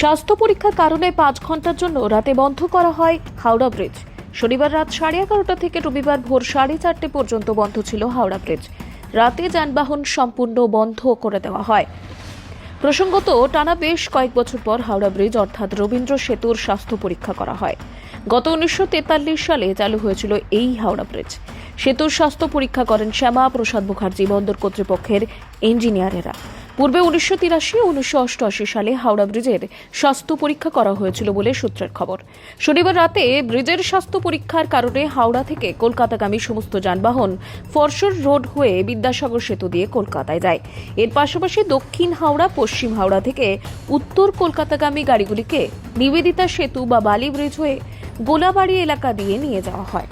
স্বাস্থ্য পরীক্ষার কারণে পাঁচ ঘণ্টার জন্য রাতে বন্ধ করা হয় হাওড়া ব্রিজ। শনিবার রাত সাড়ে এগারোটা থেকে রবিবার ভোর সাড়ে চারটে পর্যন্ত বন্ধ ছিল হাওড়া ব্রিজ। রাতে যানবাহন সম্পূর্ণ বন্ধ করে দেওয়া হয়। প্রসঙ্গত, টানা বেশ কয়েক বছর পর হাওড়া ব্রিজ অর্থাৎ রবীন্দ্র সেতুর স্বাস্থ্য পরীক্ষা করা হয়। গত উনিশশো তেতাল্লিশ সালে চালু হয়েছিল এই হাওড়া ব্রিজ। সেতুর স্বাস্থ্য পরীক্ষা করেন শ্যামা প্রসাদ মুখার্জি বন্দর কর্তৃপক্ষের ইঞ্জিনিয়ারেরা। পূর্বে উনিশশো তিরাশি ও উনিশশো অষ্টআশি সালে হাওড়া ব্রিজের স্বাস্থ্য পরীক্ষা করা হয়েছিল বলে সূত্রের খবর। শনিবার রাতে ব্রিজের স্বাস্থ্য পরীক্ষার কারণে হাওড়া থেকে কলকাতাগামী সমস্ত যানবাহন ফরসর রোড হয়ে বিদ্যাসাগর সেতু দিয়ে কলকাতায় যায়। এর পাশাপাশি দক্ষিণ হাওড়া, পশ্চিম হাওড়া থেকে উত্তর কলকাতাগামী গাড়িগুলিকে নিবেদিতা সেতু বা বালি ব্রিজ হয়ে গোলাবাড়ি এলাকা দিয়ে নিয়ে যাওয়া হয়।